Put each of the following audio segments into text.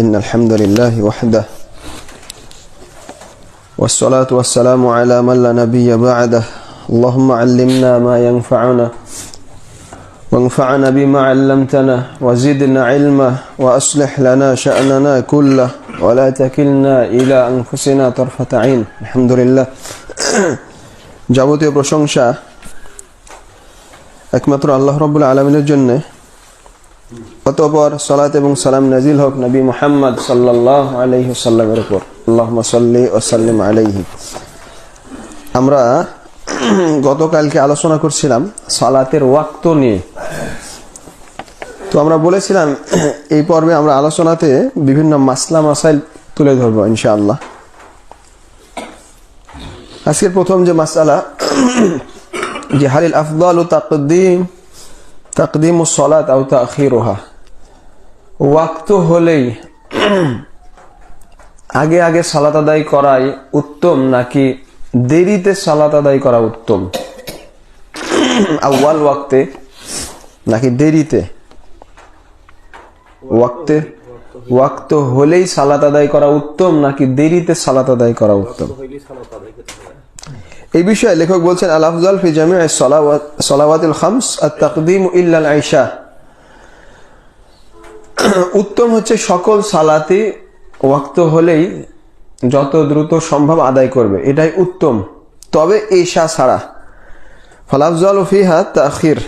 إن الحمد لله وحده والصلاة والسلام على من لا نبي بعده اللهم علمنا ما ينفعنا وانفعنا بما علمتنا وزدنا علما وأصلح لنا شأننا كله ولا تكلنا إلى أنفسنا طرفة عين الحمد لله যাবতীয় প্রশংসা একমাত্র আল্লাহ রব্বুল আলমিনের জন্য অতপর সালাত এবং সালাম নাজিল হক নবী মোহাম্মদ সাল্লাহ আলহি সাল্লামের উপর। আল্লাহ সাল্লি ওসাল্লিম আলাইহি। আমরা গতকালকে আলোচনা করছিলাম সালাতের ওয়াক্ত নিয়ে। তো আমরা বলেছিলাম, এই পর্বে আমরা আলোচনাতে বিভিন্ন মাসলা মাসাইল তুলে ধরবো ইনশাআল্লাহ। আজকের প্রথম যে মাসালা, যে হালিল আফদাল ও তাকদিম তাকদিম সলাত আও তাখিরোহা। ওয়াক্ত হলেই আগে আগে সালাত আদায় করাই উত্তম নাকি দেরিতে সালাত আদায় করা উত্তম? আউয়াল ওয়াক্তে নাকি দেরিতে? ওয়াক্তে ওয়াক্ত হলেই সালাত আদায় করা উত্তম, নাকি দেরিতে সালাত আদায় করা উত্তম? এই বিষয়ে লেখক বলছেন আল আফজাল ফি জামি সলাওয়াতিল খামস আর তাকদিম ইল্লাল আইসা উত্তম হচ্ছে সকল সালাতে ওয়াক্ত হলেই যত দ্রুত সম্ভব আদায় করবে, এটাই উত্তম। তবে ঈশা ছাড়া। ফলাফজাল ফিহা তাখির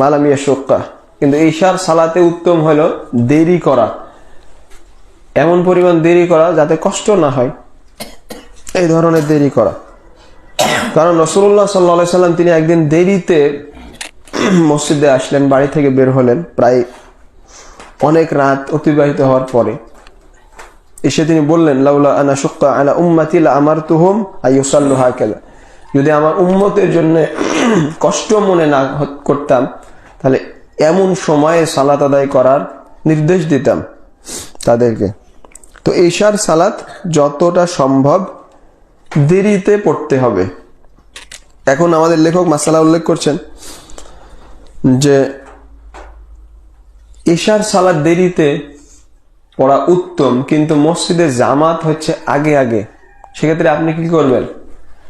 মালামিয়া শোক্কা কিন্তু ঈশার সালাতে উত্তম হলো দেরি করা। এমন পরিমাণ দেরি করা যাতে কষ্ট না হয়। এই ধরনের দেরি করা। কারণ রসুল্লাহ সাল্লা সাল্লাম তিনি একদিন দেরিতে মসজিদে আসলেন, বাড়ি থেকে বের হলেন। প্রায় অনেক রাত অতিবাহিত হওয়ার পরে এসে তিনি বললেন, লাউলা আনা সুক্কা আনা উম্মাতিলা আমার তুহম আইসাল্লু হাকেলা যদি আমার উম্মতের জন্য কষ্ট মনে না করতাম, তাহলে এমন সময়ে সালাত আদায় করার নির্দেশ দিতাম তাদেরকে। তো এইসার সালাত যতটা সম্ভব দেরিতে পড়তে হবে। এখন আমাদের লেখক মাসালা উল্লেখ করছেন যে ঈশার সালাদ দেরিতে পড়া উত্তম, কিন্তু মসজিদে জামাত হচ্ছে আগে আগে। সেক্ষেত্রে আপনি কি করবেন?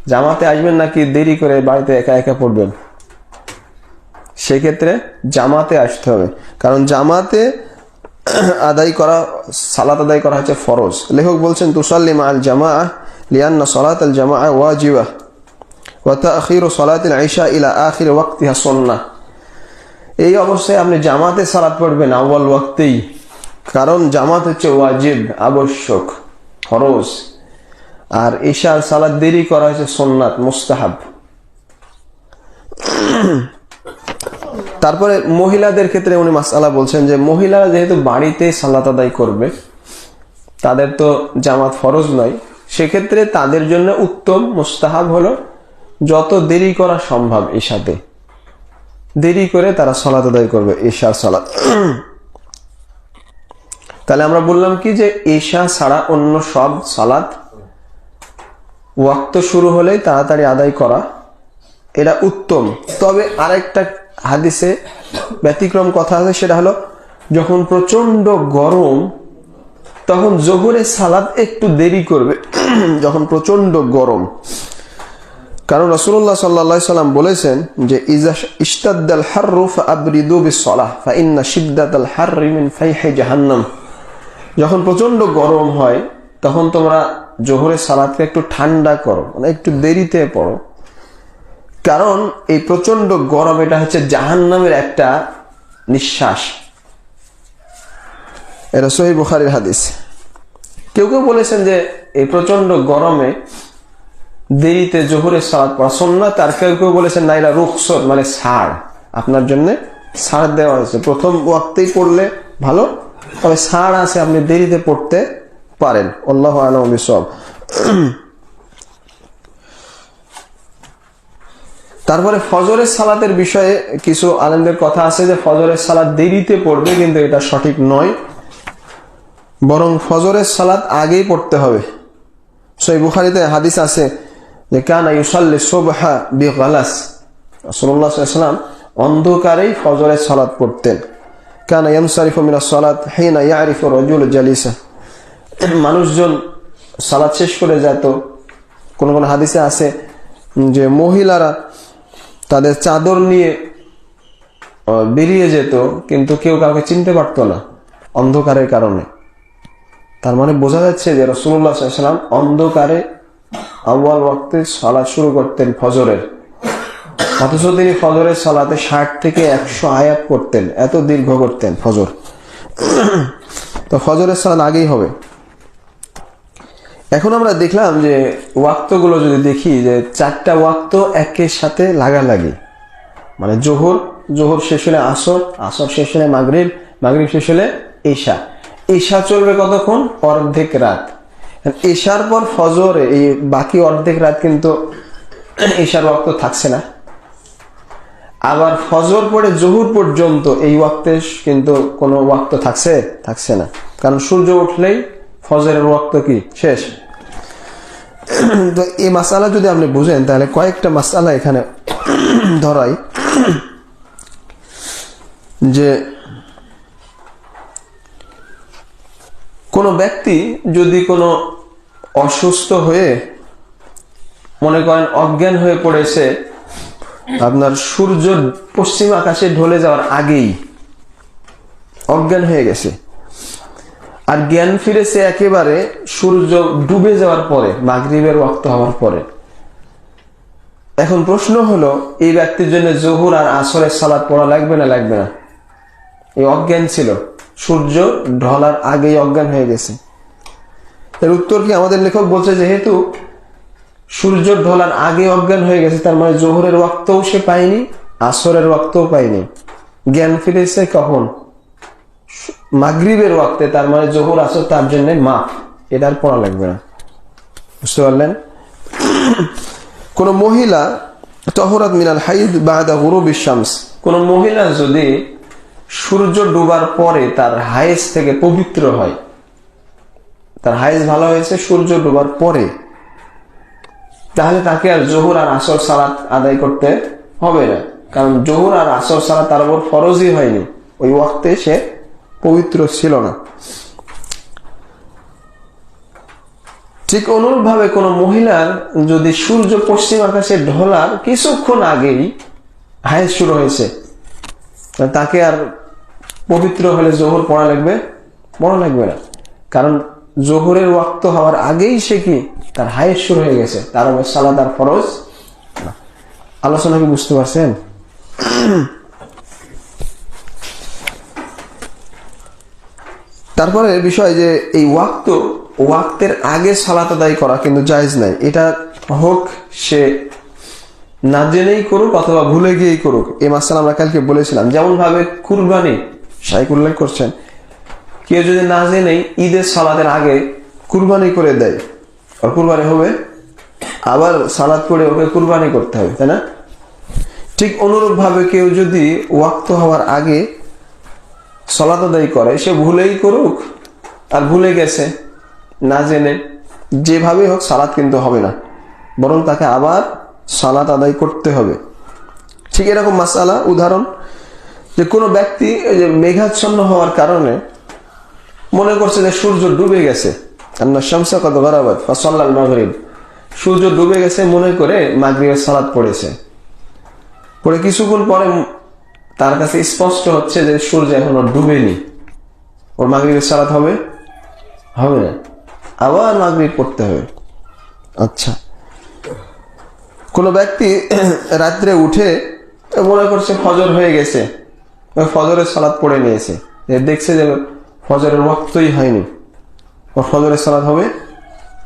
জামাতে আসবেন নাকি দেরি করে বাড়িতে একা একা পড়বেন? সেক্ষেত্রে জামাতে আসতে হবে। কারণ জামাতে আদায় করা, সালাত আদায় করা হচ্ছে ফরজ। লেখক বলছেন, তুসাল্লিম আল জামা লিয়ান্না সলাত আল জামা ওয়াজিবা ওয়াতা আখির সলাত আইসা ইলা আখির ওয়াক্তিহা সন্না এই অবস্থায় আপনি জামাতে সালাত পড়বেন আউ্বাল ওয়াক্তেই। কারণ জামাত হচ্ছে ওয়াজিব, আবশ্যক, ফরজ। আর ঈশার সালাদ দেরি করা হয়েছে সোননাথ মুস্তাহাব। তারপরে মহিলাদের ক্ষেত্রে উনি মাসালা বলছেন যে মহিলারা যেহেতু বাড়িতে সালাত আদায় করবে, তাদের তো জামাত ফরজ নয়, সেক্ষেত্রে তাদের জন্য উত্তম মুস্তাহাব হলো যত দেরি করা সম্ভব ঈশাতে দেরি করে তারা সলাত আদায় করবে ঈশার সলাত। তাহলে আমরা বললাম কি যে এশা ছাড়া অন্য সব সালাত ওয়াক্ত শুরু হলেই তাড়াতাড়ি আদায় করা এটা উত্তম। তবে আরেকটা হাদিসে ব্যতিক্রম কথা আছে, সেটা হলো, যখন প্রচণ্ড গরম, তখন জোহরের সালাদ একটু দেরি করবে, যখন প্রচণ্ড গরম। কারণ রসুল্লাহ সাল্লা সাল্লাম বলেছেন যে জাহান্নাম। যখন প্রচণ্ড গরম হয়, তখন তোমরা জোহরের সালাদকে একটু ঠান্ডা করো মানে একটু দেরিতে পড়ো। কারণ এই প্রচণ্ড গরম, এটা হচ্ছে জাহান্নামের একটা নিঃশ্বাস। এটা সহি বুখারির হাদিস। কেউ কেউ বলেছেন যে এই প্রচণ্ড গরমে দেরিতে জোহরের সালাদ পড়া সন্ন্যাত আর কেউ কেউ বলেছেন না এটা রুখসর মানে সার। আপনার জন্য সার দেওয়া হয়েছে। প্রথম ওয়াক্তেই পড়লে ভালো, তবে সার আছে আপনি দেরিতে পড়তে পারেন। আল্লাহ আলমী সব তারপরে ফজরের সালাতের বিষয়ে কিছু আনন্দের কথা আছে যে ফজরের সালাদ দেরিতে পড়বে, কিন্তু এটা সঠিক নয়। বরং ফজরের সালাত আগেই পড়তে হবে। সই বুখারিতে হাদিস আছে যে, কানা ইউসাল্লি সোবহা বি গালাস রসুল্লাহাম অন্ধকারেই ফজরের সালাত পড়তেন। কানা ইয়ামসারিফু মিনা সালাত হিনা ইয়ারিফু রাজুল জালিসা। মানুষজন সালাদ শেষ করে যেত। কোন কোন হাদিসে আছে যে, মহিলারা তাদের চাদর নিয়ে বেরিয়ে যেত, কিন্তু কেউ কাউকে চিনতে পারতো না অন্ধকারের কারণে। তার মানে বোঝা যাচ্ছে যে রসুল্লাহ সাল্লাম অন্ধকারে আউয়াল ওয়াক্তে সালাদ শুরু করতেন ফজরের। অথচ তিনি ফজরের সালাতে ষাট থেকে একশো আয়াত করতেন এত দীর্ঘ করতেন ফজর। তো ফজরের সালাদ আগেই হবে। এখন আমরা দেখলাম যে ওয়াক্তগুলো যদি দেখি, যে চারটা ওয়াক্ত একের সাথে লাগালাগি। মানে জোহর জোহর শেষ হলে আসর আসর শেষ হলে মাগরিব মাগরিব শেষ হলে ঈশা। ঈশা চলবে কতক্ষণ? অর্ধেক রাত। ঈশার পর ফজর, এই বাকি অর্ধেক রাত কিন্তু ঈশার ওয়াক্ত থাকছে না। আবার ফজর পরে জহুর পর্যন্ত এই ওয়াক্তে কিন্তু কোনো ওয়াক্ত থাকছে থাকছে না। কারণ সূর্য উঠলেই ফজরের ওয়াক্ত কি? শেষ। তো এই মাসালা যদি আপনি বুঝেন, তাহলে কয়েকটা মাসালা এখানে ধরাই। যে কোনো ব্যক্তি যদি কোনো অসুস্থ হয়ে মনে করেন অজ্ঞান হয়ে পড়েছে, আপনার সূর্য পশ্চিম আকাশে ঢলে যাওয়ার আগেই অজ্ঞান হয়ে গেছে। আর জ্ঞান ফিরেছে একেবারে সূর্য ডুবে যাওয়ার পরে, মাগরিবের রক্ত হওয়ার পরে। এখন প্রশ্ন হলো, এই ব্যক্তির জন্য জহুর আর আসরের সালাদ পড়া লাগবে না লাগবে না? এই অজ্ঞান ছিল। সূর্য ঢলার আগেই অজ্ঞান হয়ে গেছে। এর উত্তর কি আমাদের লেখক বলছে, যেহেতু সূর্য ঢলার আগে অজ্ঞান হয়ে গেছে, তার মানে জোহরের ওয়াক্তও সে পায়নি, আসরের ওয়াক্তও পায়নি। জ্ঞান ফিরেছে কখন? মাগরিবের ওয়াক্তে তার মানে জোহর আসর তার জন্য মাফ। এটা আর পড়া লাগবে না। বুঝতে পারলেন? কোন মহিলা তহরাত মিনাল হাইদ বাদা গুরুবি বিশ্বামস কোন মহিলা যদি সূর্য ডুবার পরে তার হায়েস থেকে পবিত্র হয়, তার হায়েস ভালো হয়েছে সূর্য ডুবার পরে, তাহলে তাকে আর জোহর আর আসর সালাত আদায় করতে হবে না। কারণ জোহর আর আসর সালাত তার উপর ফরজই হয়নি। ওই ওয়াক্তে সে পবিত্র ছিল না। ঠিক অনুরূপভাবে কোনো মহিলার যদি সূর্য পশ্চিম আকাশে ঢলার কিছুক্ষণ আগেই হায়েস শুরু হয়েছে তাকে আর পবিত্র হলে জোহর পড়া লাগবে? পড়া লাগবে না। কারণ জোহরের ওয়াক্ত হওয়ার আগেই সে কি? তার হায়েস শুরু হয়ে গেছে। তার উপর সালাদ ফরজ আলোচনা কি বুঝতে পারছেন? তারপরে বিষয় যে এই ওয়াক্ত, ওয়াক্তের আগে সালাত আদায় করা কিন্তু জায়েজ নাই। এটা হোক সে না জেনেই করুক অথবা ভুলে গিয়েই করুক। এই মাসাল আমরা কালকে বলেছিলাম যেমন ভাবে কুরবানি শাইক উল্লেখ করছেন, কেউ যদি না জেনেই ঈদের সালাদের আগে কুরবানি করে দেয়, আর কুরবানি হবে, আবার সালাদ পড়ে ওকে কুরবানি করতে হবে, তাই না? ঠিক অনুরূপ ভাবে কেউ যদি ওয়াক্ত হওয়ার আগে সলাত আদায় করে, সে ভুলেই করুক আর ভুলে গেছে, না জেনে যেভাবে হোক সালাত কিন্তু হবে না, বরং তাকে আবার সালাত আদায় করতে হবে। ঠিক এরকম মাসালা, উদাহরণ, যে কোনো ব্যক্তি যে মেঘাচ্ছন্ন হওয়ার কারণে মনে করছে যে সূর্য ডুবে গেছে। আন্না শামসা কত বরাবর ফসল্লাল মাগরিব। সূর্য ডুবে গেছে মনে করে মাগরিবের সালাত পড়েছে। পরে কিছুক্ষণ পরে তার কাছে স্পষ্ট হচ্ছে যে সূর্য এখনও ডুবেনি। ওর মাগরিবের সালাত হবে? হবে না। আবার মাগরিব পড়তে হবে। আচ্ছা। কোনো ব্যক্তি রাত্রে উঠে মনে করছে ফজর হয়ে গেছে। ফজরের সালাদ পড়ে নিয়েছে। দেখছে যে ফজরের রক্তই হয়নি। ওর ফজরের সালাদ হবে?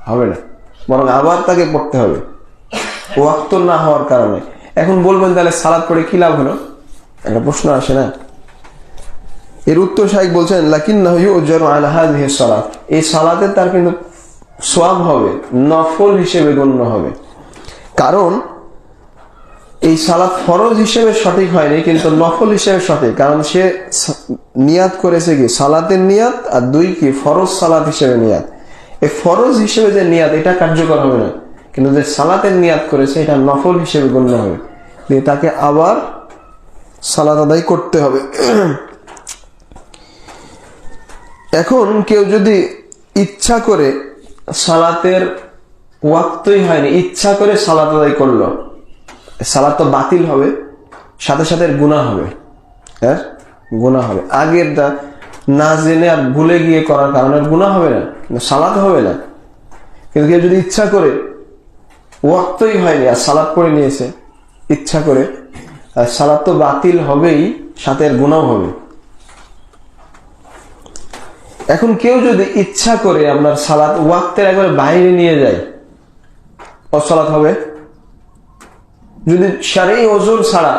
হবে না। বরং আবার তাকে পড়তে হবে। ওয়াক্ত না হওয়ার কারণে। এখন বলবেন তাহলে সালাদ পড়ে কি লাভ হলো? একটা প্রশ্ন আসে না? এর উত্তর শাহেক বলছেন লাকিন এই সালাতে তার কিন্তু সোয়াব হবে, নফল হিসেবে গণ্য হবে। কারণ এই সালাত ফরজ হিসেবে সঠিক হয়নি, কিন্তু নফল হিসেবে সঠিক। কারণ সে সা- নিয়াত করেছে কি? সালাতের নিয়াত, আর দুই কি? ফরজ সালাত হিসেবে নিয়াত। এই ফরজ হিসেবে যে নিয়াত, এটা কার্যকর হবে না। কিন্তু যে সালাতের নিয়াত করেছে, এটা নফল হিসেবে গণ্য হবে। দিয়ে তাকে আবার সালাত আদায় করতে হবে। এখন কেউ যদি ইচ্ছা করে সালাতের ওয়াক্তই হয়নি, ইচ্ছা করে সালাত আদায় করল, সালাত তো বাতিল হবে, সাথে সাথে গুণা হবে। হ্যাঁ? গুণা হবে। আগের দা না জেনে আর ভুলে গিয়ে করার কারণে গুণা হবে না, কিন্তু সালাত হবে না। কিন্তু কেউ যদি ইচ্ছা করে, ওয়াক্তই হয়নি আর সালাদ পড়ে নিয়েছে, ইচ্ছা করে সালাদ তো বাতিল হবেই, সাথে আর গুণাও হবে। এখন কেউ যদি ইচ্ছা করে আপনার সালাত ওয়াক্তের একবারে বাইরে নিয়ে যায়, অসালাত হবে? যদি সারেই ওজোর ছাড়া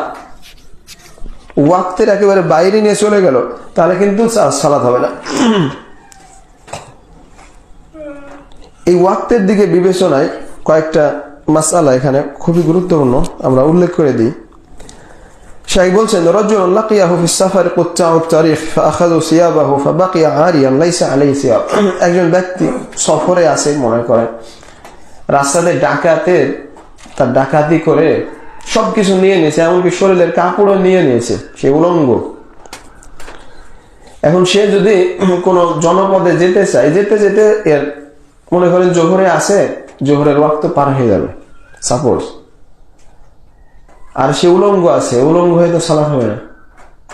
ওয়াক্তের একেবারে বাইরে নিয়ে চলে গেল, তাহলে কিন্তু সালাত হবে না। এই ওয়াক্তের দিকে বিবেচনায় কয়েকটা মাসালা এখানে খুবই গুরুত্বপূর্ণ, আমরা উল্লেখ করে দিই। শাইখ বলছেন রজুল লাকিয়াহু ফি সাফার কুত্তাউ তারিখ, ফাআখাযু সিয়াবাহু ফাবাকিয়া আরিয়ান লাইসা আলাইহি সিয়াব। একজন ব্যক্তি সফরে আছে, মনে করেন রাস্তাতে ডাকাতে, তার ডাকাতি করে সবকিছু নিয়ে নিয়েছে, এমনকি শরীরের কাপড়ও নিয়ে নিয়েছে, সে উলঙ্গ। এখন সে যদি কোনো জনপদে যেতে চায়, যেতে যেতে এর মনে করেন, জোহরে আছে, জোহরের ওয়াক্ত পার হয়ে যাবে সাপোজ আর সে উলঙ্গ আছে, উলঙ্গ হয়ে তো সালাত হবে না।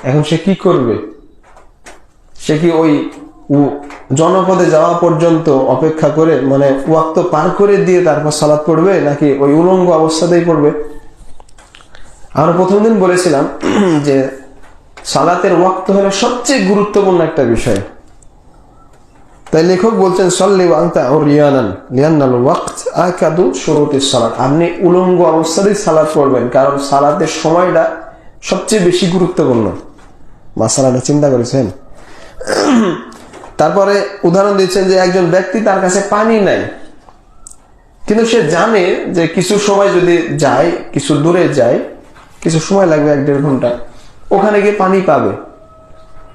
এখন সে কি করবে? সে কি ওই জনপদে যাওয়া পর্যন্ত অপেক্ষা করে মানে ওয়াক্ত পার করে দিয়ে তারপর সালাত পড়বে, নাকি ওই উলঙ্গ অবস্থাতেই পড়বে? আমরা প্রথম দিন বলেছিলাম যে সালাতের ওয়াক্ত হলো সবচেয়ে গুরুত্বপূর্ণ একটা বিষয়। তাই লেখক বলছেন, সল্লি আনতা রিয়ানান লিয়ান্নাল ওয়াক্ত আকাদু শুরুতে সালাত। আপনি উলঙ্গ অবস্থাতেই সালাত পড়বেন, কারণ সালাতের সময়টা সবচেয়ে বেশি গুরুত্বপূর্ণ। মাসালাটা চিন্তা করেছেন? তারপরে উদাহরণ দিচ্ছেন যে একজন ব্যক্তি তার কাছে পানি নাই কিন্তু সে জানে যে কিছু সময় যদি যায়, কিছু দূরে যায়, কিছু সময় লাগবে এক দেড় ঘণ্টা, ওখানে গিয়ে পানি পাবে।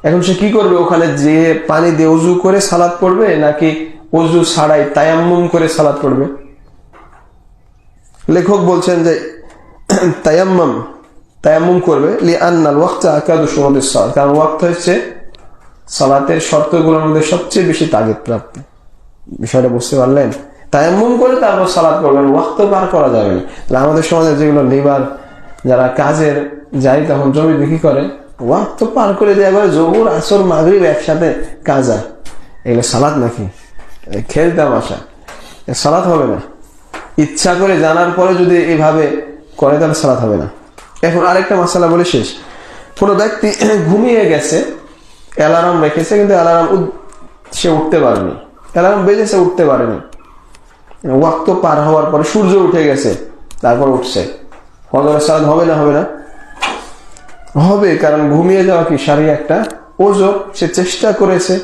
এখন সে কি করবে? ওখানে যে পানি দিয়ে উজু করে সালাদ পড়বে নাকি উজু ছাড়াই তায়াম্মুম করে সালাদ পড়বে? লেখক বলছেন যে, তায়াম্মাম, তায়াম্মুম করবে লি আন্নাল ওয়াক্ত আকাদু সুমদের সালাদ। কারণ ওয়াক্ত হচ্ছে সালাতের শর্তগুলোর মধ্যে সবচেয়ে বেশি তাগিদ প্রাপ্ত। বিষয়টা বুঝতে পারলেন? তায়াম্মুম করে তারপর সালাদ করবেন ওয়াক্ত পার করা যাবে না। আমাদের সমাজে যেগুলো লেবার যারা কাজের যায় তখন জমি বিক্রি করে ওয়াক্ত পার করে দেয় এবার জহুর আসর, মাগরিব একসাথে কাজা এগুলো সালাদ নাকি? খেলতাম আসা সালাদ হবে না। ইচ্ছা করে জানার পরে যদি এভাবে করে, তাহলে সালাদ হবে না। এখন আরেকটা মশালা বলে শেষ। কোনো ব্যক্তি ঘুমিয়ে গেছে, অ্যালার্ম রেখেছে, কিন্তু অ্যালার্ম সে উঠতে পারেনি। অ্যালার্ম বেজেছে উঠতে পারেনি। ওয়াক্ত পার হওয়ার পরে সূর্য উঠে গেছে, তারপর উঠছে। ফজরের সালাদ হবে না হবে না। হবে, কারণ ঘুমিয়ে যাওয়া কি সারি একটা ওজোর? সে চেষ্টা করেছে,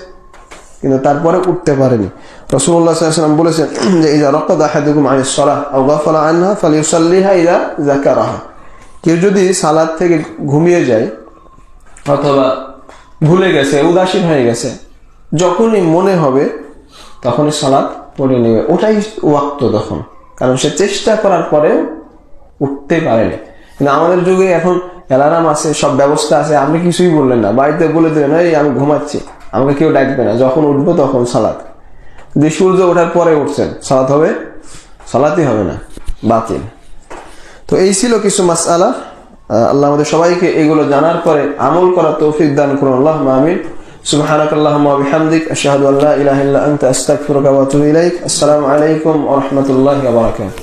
কিন্তু তারপরে উঠতে পারেনি। রসুল্লাহ সাল্লাম বলেছেন যে এই ইজা রক্ত আহাদুকুম আনিস সালাহ আও গাফালা আনহা ফালিউসাল্লিহা ইজা কেউ যদি সালাদ থেকে ঘুমিয়ে যায়, অথবা ভুলে গেছে, উদাসীন হয়ে গেছে, যখনই মনে হবে, তখনই সালাদ পড়ে নেবে। ওটাই ওয়াক্ত তখন, কারণ সে চেষ্টা করার পরেও উঠতে পারেনি। কিন্তু আমাদের যুগে এখন অ্যালার্ম আছে সব ব্যবস্থা আছে আপনি কিছুই বললেন না বাড়িতে বলে দেবেন এই আমি ঘুমাচ্ছি আমাকে কেউ ডাকবে না যখন উঠবো তখন সালাদ যে সূর্য ওঠার পরে উঠছেন সালাত হবে সালাতই হবে না বাতিল তো এই ছিল কিছু মাসআলা আহ, আল্লাহ আমাদের সবাইকে এগুলো জানার পরে আমল করার তৌফিক দান করুন আল্লাহ আমিন سبحانك اللهم وبحمدك أشهد أن لا إله إلا أنت أستغفرك وأتوب إليك السلام عليكم ورحمة الله وبركاته